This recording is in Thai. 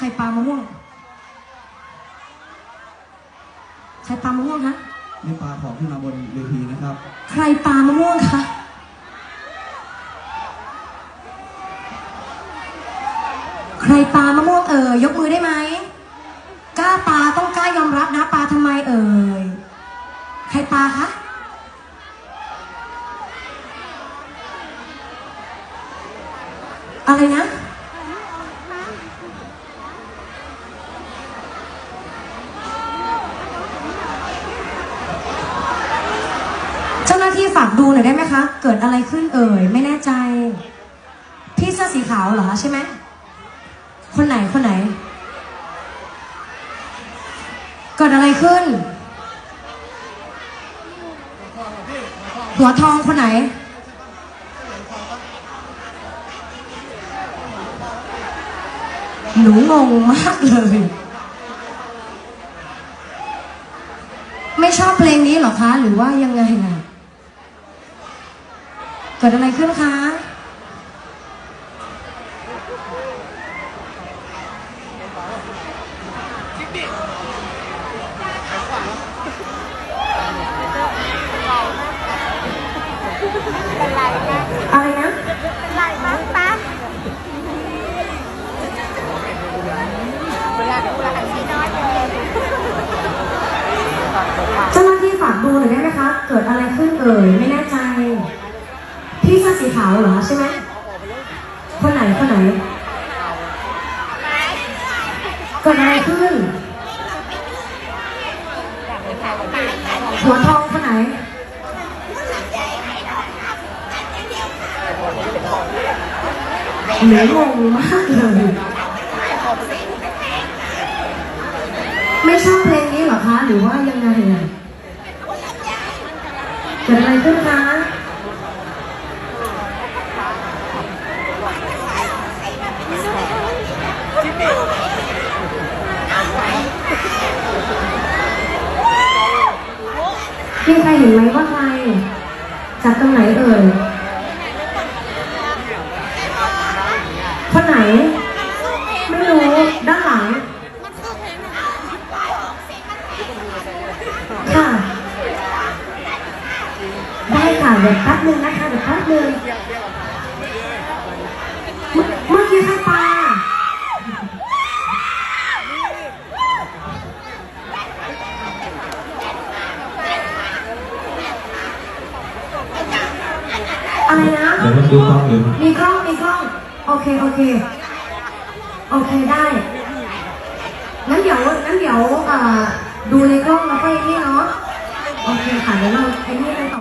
ใครปลามะม่วง ใครปลามะม่วงคะนี่ปลาของขึ้นมาบนเวทีนะครับ ใครปลามะม่วงคะใครปลามะม่วงเอ่ยยกมือได้ไหมกล้าปลาต้องกล้ายอมรับนะปลาทำไมเอ่ยใครปลาคะอะไรนะ จ้าหน้าที่ฝากดูหน่อยได้ไหมคะ เกิดอะไรขึ้นเอ่ย ไม่แน่ใจ พี่เสื้อสีขาวเหรอคะใช่ไหม คนไหนคนไหน เกิดอะไรขึ้น หัวทองคนไหน หนูงงมากเลย ไม่ชอบเพลงนี้เหรอคะ หรือว่ายังไงน่ะ เกิดอะไรขึ้นคะเป็นไรนะอะไรนะ เป็นไรมั้งปะเวลาดูแลอันนี้น้อยไปเลยเจ้าหน้าที่ฝากดูหน่อยได้ไหมคะ เกิดอะไรขึ้นเอ่ยไม่แน่ใจพี่เสีขาวเหรอใช่ไหมคนไหนคนไหนเกิดอะไรขึ้น หัวทองคนไหนหนูงงมากเลย ไม่ชอบเพลงนี้เหรอคะ หรือว่ายังไงอะเกิดอะไรขึ้นคะ มีใครเห็นไหมว่าใคร จากตรงไหนเอ่ย คนไหน ไม่รู้ ด้านหลัง ค่ะ ได้ค่ะ เดี๋ยวแป๊บนึงนะคะ เดี๋ยวแป๊บนึง อะไรนะ เดี๋ยวมันดูกล้องหรือมีกล้อง มีกล้อง โอเค โอเค โอเคได้งั้นเดี๋ยวงั้นเดี๋ยวอ่าดูในกล้องแล้วก็ไอ้นี่เนาะ โอเคค่ะ เดี๋ยวเราไอ้นี่กันต่อ